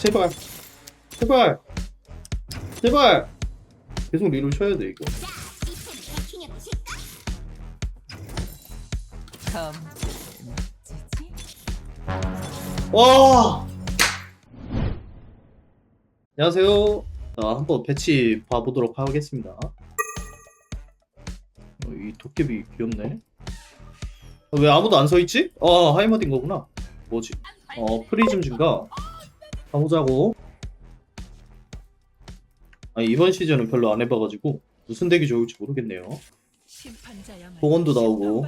제발. 제발. 제발. 계속 리롤 쳐야 돼 이거? 와. 안녕하세요. 자 한번 배치 봐보도록 하겠습니다. 어, 이 도깨비 귀엽네. 어, 왜 아무도 안 서있지? 아 하이머딘 거구나. 뭐지? 어 프리즘 증가 가보자고. 아 이번 시즌은 별로 안 해봐가지고 무슨 덱이 좋을지 모르겠네요. 복원도 나오고.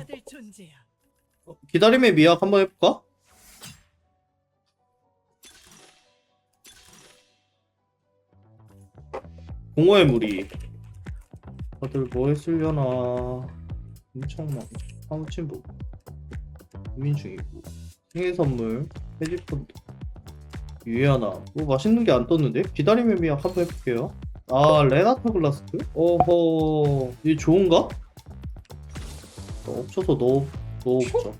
어, 기다림의 미학 한번 해볼까? 공허의 무리. 다들 뭐 했으려나? 엄청 많아 사무친부. 고민 중이고. 생일 선물. 해지폰도 유해하나 뭐 맛있는 게 안 떴는데? 기다림의 미학 한번 해볼게요 아 레나타 글라스크? 어허 이게 좋은가? 어, 없어서 넣어 넣어보자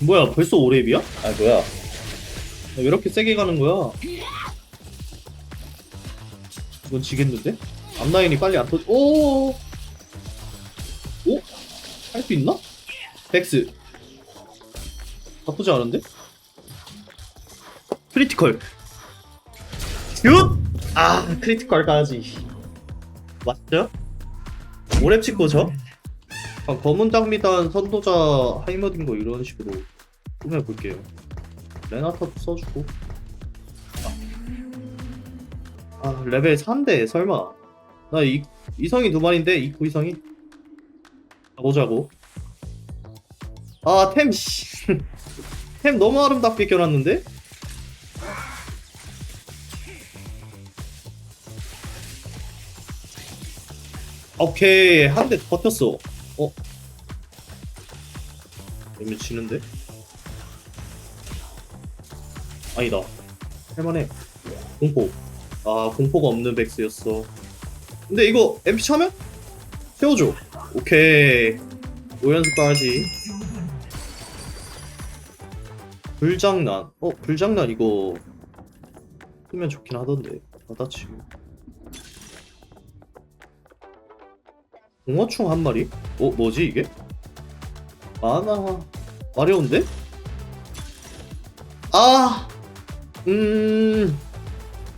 뭐야 벌써 오랩이야? 아 뭐야 왜 이렇게 세게 가는 거야? 이건 지겠는데? 앞라인이 빨리 안 터... 오! 오? 할 수 있나? 백스 나쁘지 않은데? 크리티컬 슛! 아 크리티컬까지 맞죠? 오랩 찍고 저? 아, 검은 장미단 선도자 하이머딩 거 이런 식으로 꾸며볼게요. 레나타도 써주고. 아, 아, 레벨 4인데 설마. 나 이, 이성이 두 마리인데 이코 이성이. 가보자고. 아, 템 씨. 템 너무 아름답게 껴놨는데? 오케이 한 대 버텼어. 어? 이러면 지는데? 아니다. 할만해. 공포. 아, 공포가 없는 백스였어. 근데 이거 MP 차면? 세워줘. 오케이. 5연습까지. 불장난. 어, 불장난 이거. 쓰면 좋긴 하던데. 받아치. 공어충 한 마리? 어, 뭐지 이게? 많아. 어려운데? 아! 음.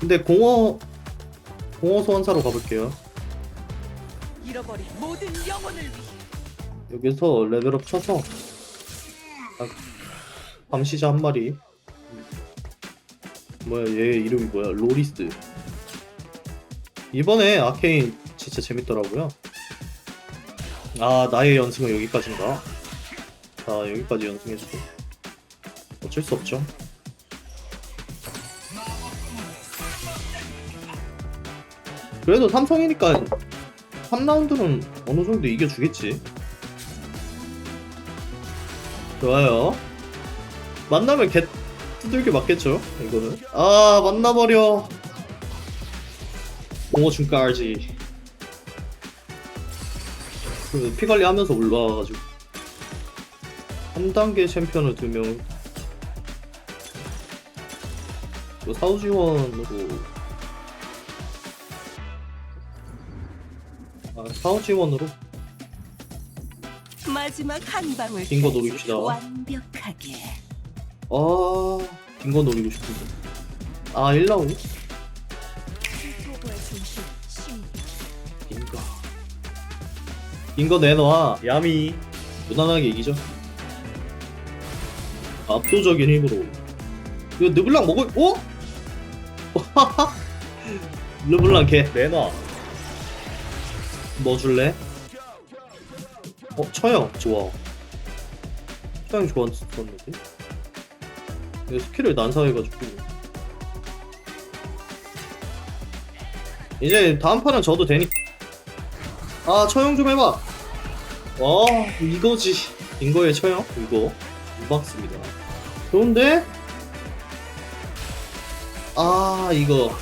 근데 공어, 공어 소환사로 가볼게요. 잃어버린 모든 영혼을 위해 여기서 레벨업 쳐서. 아, 감시자 한 마리. 뭐야, 얘 이름이 뭐야? 로리스. 이번에 아케인 진짜 재밌더라고요. 아, 나의 연승은 여기까지인가? 자, 여기까지 연승했어. 어쩔 수 없죠. 그래도 삼성이니까 3라운드는 어느 정도 이겨주겠지. 좋아요. 만나면 개 두들겨 맞겠죠? 이거는. 아, 만나버려. 공어 중가 알지. 그 피관리 하면서 올라와가지고. 3단계 챔피언을 두명. 그 사우지원으로. 아 사우지원으로? 마지막 한 방울 긴거 노립시다. 완벽하게. 아긴거 노리고 싶은데. 아 1라운드? 긴거 내놔. 야미. 무난하게 이기죠. 압도적인 힘으로. 이거 르블랑 먹을 어? 르블랑 걔. 내놔. 뭐 줄래? 어 처형. 좋아. 처형 좋았었는데? 이거 스킬을 난사해가지고. 이제 다음 판은 져도 되니. 아 처형 좀 해봐 와 이거지. 인거의 처형 이거. 우박습니다. 좋은데? 아 이거.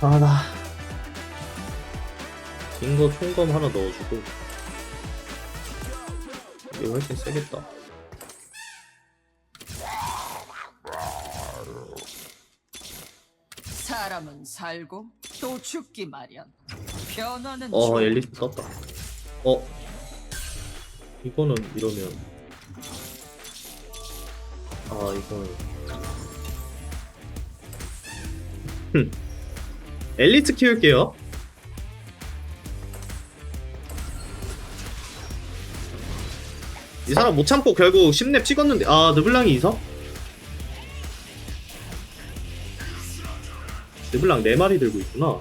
아나. 인거 총검 하나 넣어주고. 이게 훨씬 세겠다. 사람은 살고 또 죽기 마련. 변화는 어 좋- 엘리트 떴다 어? 이거는 이러면. 아 이거는. 흠. 엘리트 키울게요. 이 사람 못 참고 결국 10렙 찍었는데 아 느블랑이 이서? 느블랑 4마리 들고 있구나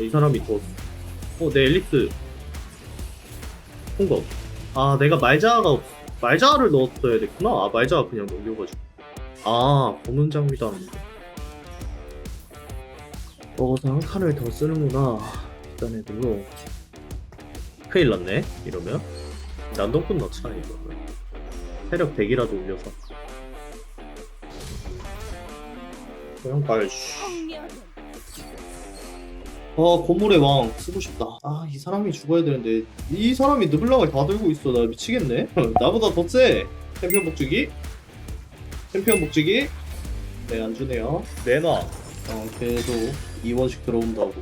이 사람이 더 어, 내 엘리스 통과 아 내가 말자가 없 말자를 넣었어야 됐구나. 아 말자가 그냥 넘겨가지고. 아 검은 장비다는 먹어서 한 칸을 더 쓰는구나. 일단 애들로. 큰일 났네 이러면. 난동꾼 넣자 이거 체력 100이라도 올려서. 그냥 빨씨 아 건물의 왕. 쓰고 싶다. 아 이 사람이 죽어야 되는데. 이 사람이 느블랑을 다 들고 있어. 나 미치겠네. 나보다 더세. 챔피언 복주기. 챔피언 복주기. 네 안주네요. 내놔 어 계속 2원씩 들어온다고.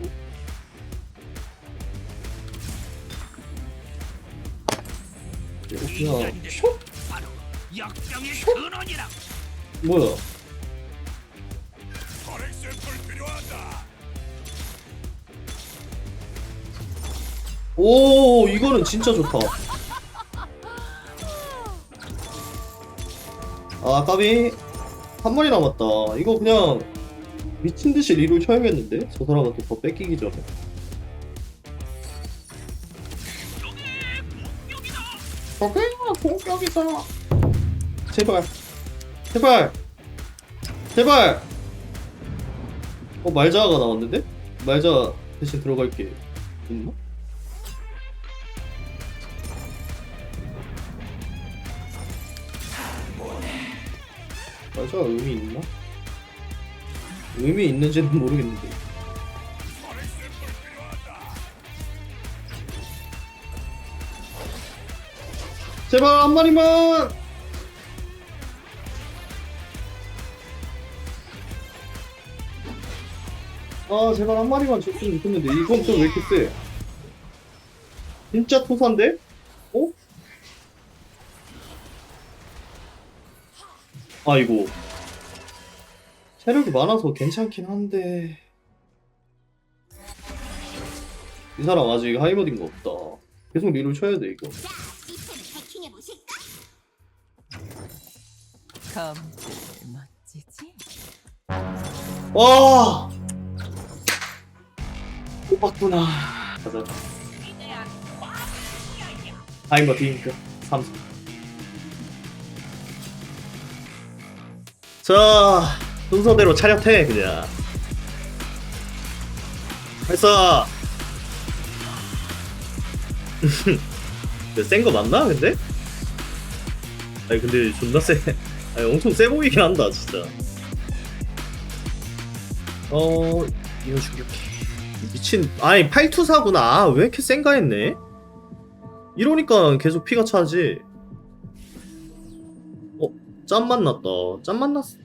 그냥 슉 바로 역병의 근원이라. 뭐야 오 이거는 진짜 좋다. 아 까비. 한 마리 남았다. 이거 그냥 미친듯이 리롤 쳐야겠는데? 저 사람은 또더 뺏기기 전에. 저게 공격이다 제발. 제발. 제발. 어 말자가 나왔는데? 말자 대신 들어갈게. 있나? 맞아 의미 있나? 의미 있는지는 모르겠는데 제발 한 마리만 아 제발 한 마리만 줬으면 좋겠는데 이건 또 왜 이렇게 세 진짜 토사인데? 어? 아이고. 체력이 많아서 괜찮긴 한데. 이 사람 아직 하이머딩 거 없다. 계속 리롤 쳐야 돼 이거? 와! 뽑았구나. 가자. 하이머딩 3성 자 순서대로 차렷해 그냥. 발사! 센거 맞나 근데? 아니 근데 존나 세. 아니 엄청 세 보이긴 한다 진짜. 어 이거 충격해. 미친 아니 824구나. 아, 왜 이렇게 센가 했네? 이러니까 계속 피가 차지. 어? 짠 만났다. 짠 만났어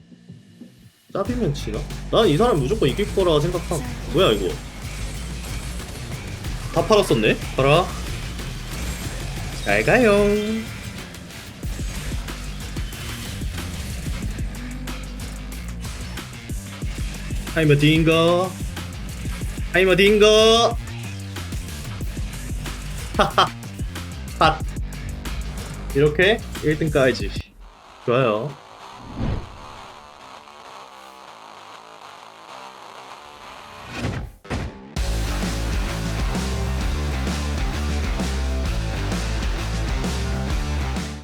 짭이면 지나? 난 이 사람 무조건 이길 거라 생각함. 뭐야 이거? 다 팔았었네? 봐라 잘 가요. 하이머 딩거. 하이머 딩거. 하하. 핫. 이렇게 1등까지. 좋아요